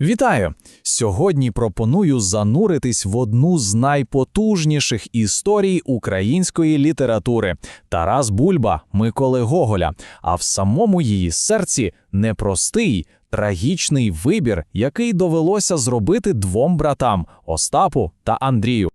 Вітаю! Сьогодні пропоную зануритись в одну з найпотужніших історій української літератури Тарас Бульба Миколи Гоголя. А в самому її серці непростий, трагічний вибір, який довелося зробити двом братам Остапу та Андрію.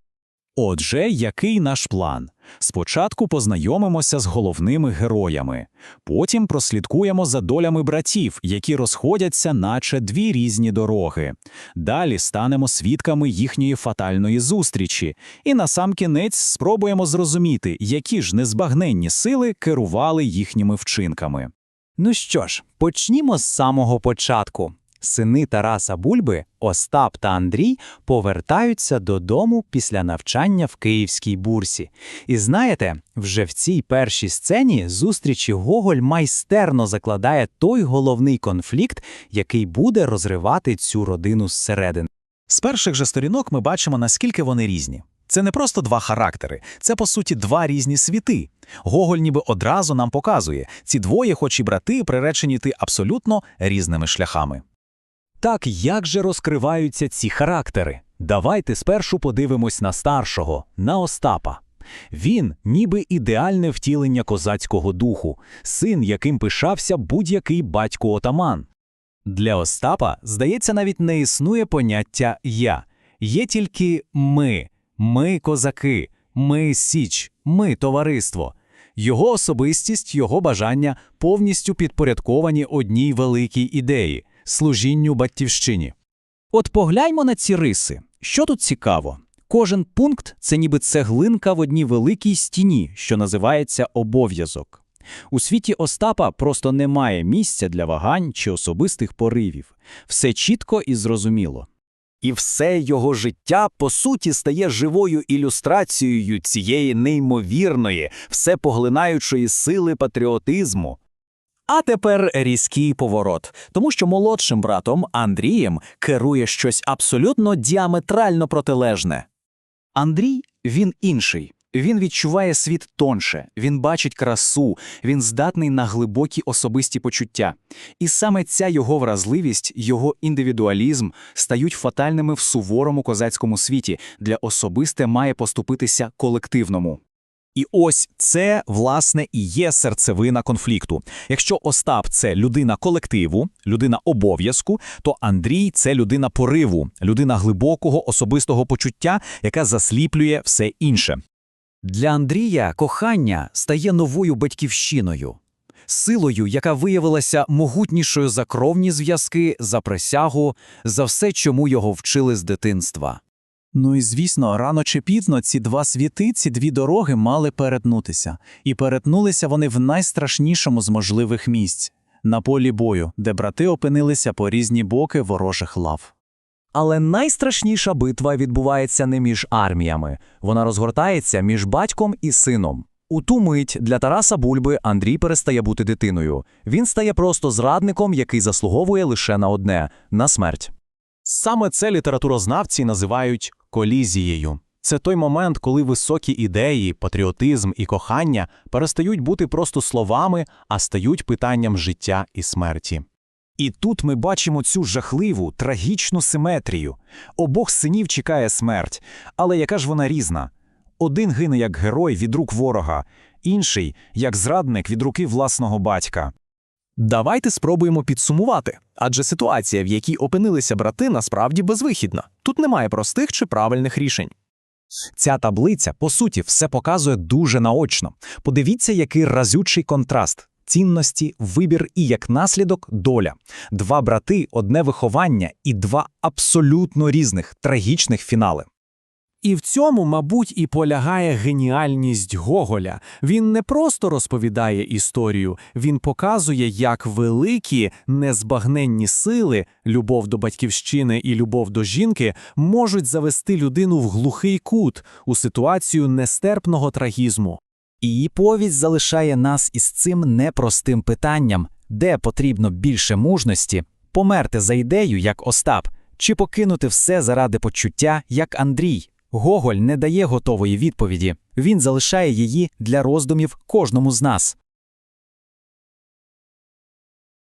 Отже, який наш план? Спочатку познайомимося з головними героями, потім прослідкуємо за долями братів, які розходяться, наче дві різні дороги. Далі станемо свідками їхньої фатальної зустрічі, і насамкінець спробуємо зрозуміти, які ж незбагненні сили керували їхніми вчинками. Ну що ж, почнімо з самого початку. Сини Тараса Бульби, Остап та Андрій повертаються додому після навчання в Київській бурсі. І знаєте, вже в цій першій сцені зустрічі Гоголь майстерно закладає той головний конфлікт, який буде розривати цю родину зсередини. З перших же сторінок ми бачимо, наскільки вони різні. Це не просто два характери, це по суті два різні світи. Гоголь ніби одразу нам показує, ці двоє, хоч і брати, приречені йти абсолютно різними шляхами. Так як же розкриваються ці характери? Давайте спершу подивимось на старшого, на Остапа. Він ніби ідеальне втілення козацького духу, син, яким пишався будь-який батько-отаман. Для Остапа, здається, навіть не існує поняття я. Є тільки ми, ми козаки, ми січ, ми товариство. Його особистість, його бажання повністю підпорядковані одній великій ідеї служінню батьківщині. От погляньмо на ці риси. Що тут цікаво? Кожен пункт це ніби цеглинка в одній великій стіні, що називається обов'язок. У світі Остапа просто немає місця для вагань чи особистих поривів. Все чітко і зрозуміло. І все його життя, по суті, стає живою ілюстрацією цієї неймовірної, всепоглинаючої сили патріотизму. А тепер різкий поворот, тому що молодшим братом Андрієм керує щось абсолютно діаметрально протилежне. Андрій він інший. Він відчуває світ тонше, він бачить красу, він здатний на глибокі особисті почуття. І саме ця його вразливість, його індивідуалізм стають фатальними в суворому козацькому світі, де особисте має поступитися колективному. І ось це, власне, і є серцевина конфлікту. Якщо Остап це людина колективу, людина обов'язку, то Андрій це людина пориву, людина глибокого особистого почуття, яка засліплює все інше. Для Андрія кохання стає новою батьківщиною, силою, яка виявилася могутнішою за кровні зв'язки, за присягу, за все, чому його вчили з дитинства. Ну і звісно, рано чи пізно ці два світи, ці дві дороги мали перетнутися, і перетнулися вони в найстрашнішому з можливих місць на полі бою, де брати опинилися по різні боки ворожих лав. Але найстрашніша битва відбувається не між арміями, вона розгортається між батьком і сином. У ту мить для Тараса Бульби Андрій перестає бути дитиною. Він стає просто зрадником, який заслуговує лише на одне на смерть. Саме це літературознавці називають колізією. Це той момент, коли високі ідеї, патріотизм і кохання перестають бути просто словами, а стають питанням життя і смерті. І тут ми бачимо цю жахливу, трагічну симетрію. Обох синів чекає смерть, але яка ж вона різна? Один гине як герой від рук ворога, інший як зрадник від руки власного батька. Давайте спробуємо підсумувати, адже ситуація, в якій опинилися брати, насправді безвихідна. Тут немає простих чи правильних рішень. Ця таблиця, по суті, все показує дуже наочно. Подивіться, який разючий контраст. Цінності, вибір і як наслідок доля. Два брати, одне виховання і два абсолютно різних трагічних фінали. І в цьому, мабуть, і полягає геніальність Гоголя. Він не просто розповідає історію, він показує, як великі незбагненні сили, любов до батьківщини і любов до жінки, можуть завести людину в глухий кут у ситуацію нестерпного трагізму. І повість залишає нас із цим непростим питанням, де потрібно більше мужності померти за ідею, як Остап, чи покинути все заради почуття, як Андрій. Гоголь не дає готової відповіді, він залишає її для роздумів кожному з нас.